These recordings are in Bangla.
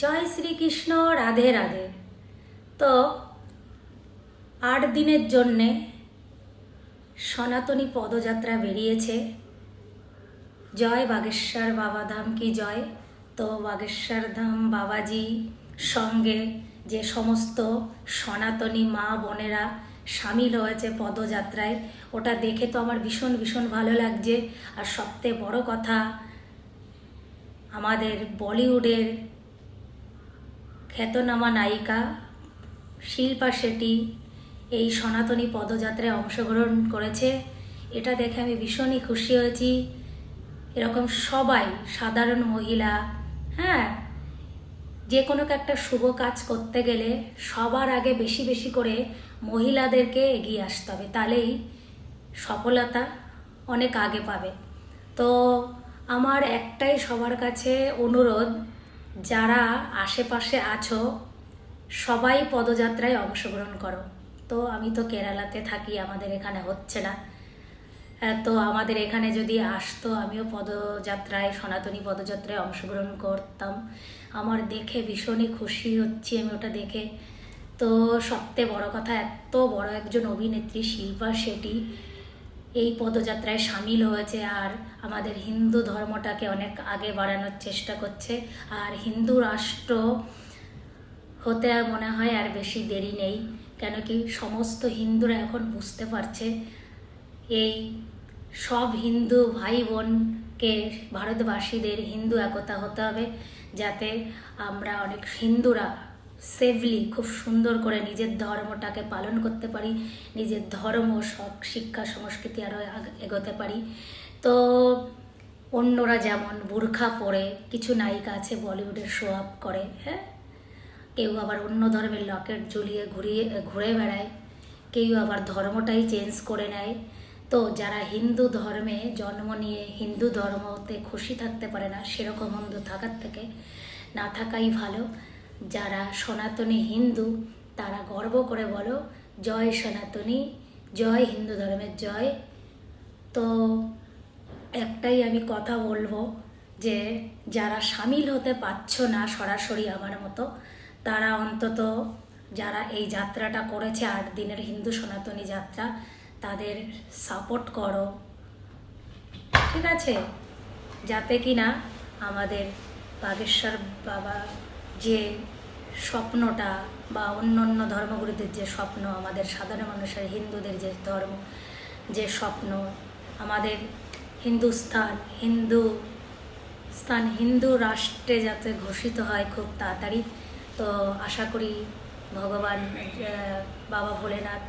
জয় শ্রীকৃষ্ণ, রাধে রাধে। তো আট দিনের জন্যে সনাতনী পদযাত্রা বেরিয়েছে। জয় বাগেশ্বর বাবা ধাম কি জয়? তো বাগেশ্বর ধাম বাবাজি সঙ্গে যে সমস্ত সনাতনী মা বোনেরা সামিল হয়েছে পদযাত্রায়, ওটা দেখে তো আমার ভীষণ ভীষণ ভালো লাগছে। আর সবথেকে বড় কথা, আমাদের বলিউডের খ্যাতনামা নায়িকা, শিল্পা শেট্টি এই সনাতনী পদযাত্রায় অংশগ্রহণ করেছে। এটা দেখে আমি ভীষণই খুশি হয়েছি। এরকম সবাই, সাধারণ মহিলা হ্যাঁ যে কোনো একটা শুভ কাজ করতে গেলে সবার আগে বেশি বেশি করে মহিলাদেরকে এগিয়ে আসতে হবে। তাহলেই সফলতা অনেক আগে পাবে। তো আমার একটাই সবার কাছে অনুরোধ যারা আশেপাশে আছো, সবাই পদযাত্রায় অংশগ্রহণ করো। তো আমি তো কেরালাতে থাকি, আমাদের এখানে হচ্ছে না। তো আমাদের এখানে যদি আসতো, আমিও পদযাত্রায়, সনাতনী পদযাত্রায় অংশগ্রহণ করতাম। আমার দেখে ভীষণই খুশি হচ্ছি আমি ওটা দেখে। তো সবথেকে বড় কথা, এত বড় একজন অভিনেত্রী শিল্পা শেট্টি এই পদযাত্রায় সামিল হয়েছে আর আমাদের হিন্দু ধর্মটাকে অনেক আগে বাড়ানোর চেষ্টা করছে। আর হিন্দু রাষ্ট্র হতে মনে হয় আর বেশি দেরি নেই, কেন কি সমস্ত হিন্দুরা এখন বুঝতে পারছে এই সব হিন্দু ভাই বোনকে ভারতবাসীদের হিন্দু একতা হতে হবে, যাতে আমরা অনেক হিন্দুরা সেফলি খুব সুন্দর করে নিজের ধর্মটাকে পালন করতে পারি, নিজের ধর্ম সব শিক্ষা, সংস্কৃতি আরও এগোতে পারি। তো অন্যরা যেমন বুর্খা পরে কিছু নায়িকা আছে বলিউডের শো আপ করে হ্যাঁ? কেউ আবার অন্য ধর্মের লকেট ঝুলিয়ে ঘুরিয়ে, ঘুরে বেড়ায়, কেউ আবার ধর্মটাই চেঞ্জ করে নেয়। তো যারা হিন্দু ধর্মে জন্ম নিয়ে হিন্দু ধর্মতে খুশি থাকতে পারে না, সেরকম হিন্দু থাকার থেকে না থাকাই ভালো। যারা সনাতনী হিন্দু, তারা গর্ব করে বলো, জয় সনাতনী, জয় হিন্দু ধর্মের জয়। তো একটাই আমি কথা বলব যে, যারা সামিল হতে পারছ না সরাসরি আমার মতো, তারা অন্তত যারা এই যাত্রাটা করেছে, আট দিনের হিন্দু সনাতনী যাত্রা, তাদের সাপোর্ট করো। ঠিক আছে? যাতে কি না আমাদের বাগেশ্বর বাবা যে স্বপ্নটা বা অন্য অন্য ধর্মগুরুদের যে স্বপ্ন, আমাদের সাধারণ মানুষের হিন্দুদের যে ধর্ম, যে স্বপ্ন, আমাদের হিন্দুস্থান, হিন্দু স্থান, হিন্দু রাষ্ট্রে যাতে ঘোষিত হয় খুব তাড়াতাড়ি। তো আশা করি ভগবান বাবা ভোলেনাথ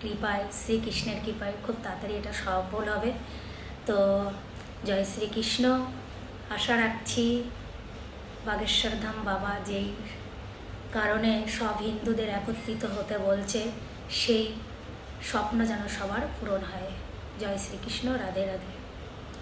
কৃপায়, শ্রীকৃষ্ণের কৃপায় খুব তাড়াতাড়ি এটা সফল হবে। তো জয় শ্রীকৃষ্ণ। আশা রাখছি বাগেশ্বর ধাম বাবা যেই কারণে সব হিন্দুদের একত্রিত হতে বলছে, সেই স্বপ্ন যেন সবার পূরণ হয়। জয় শ্রীকৃষ্ণ, রাধে রাধে।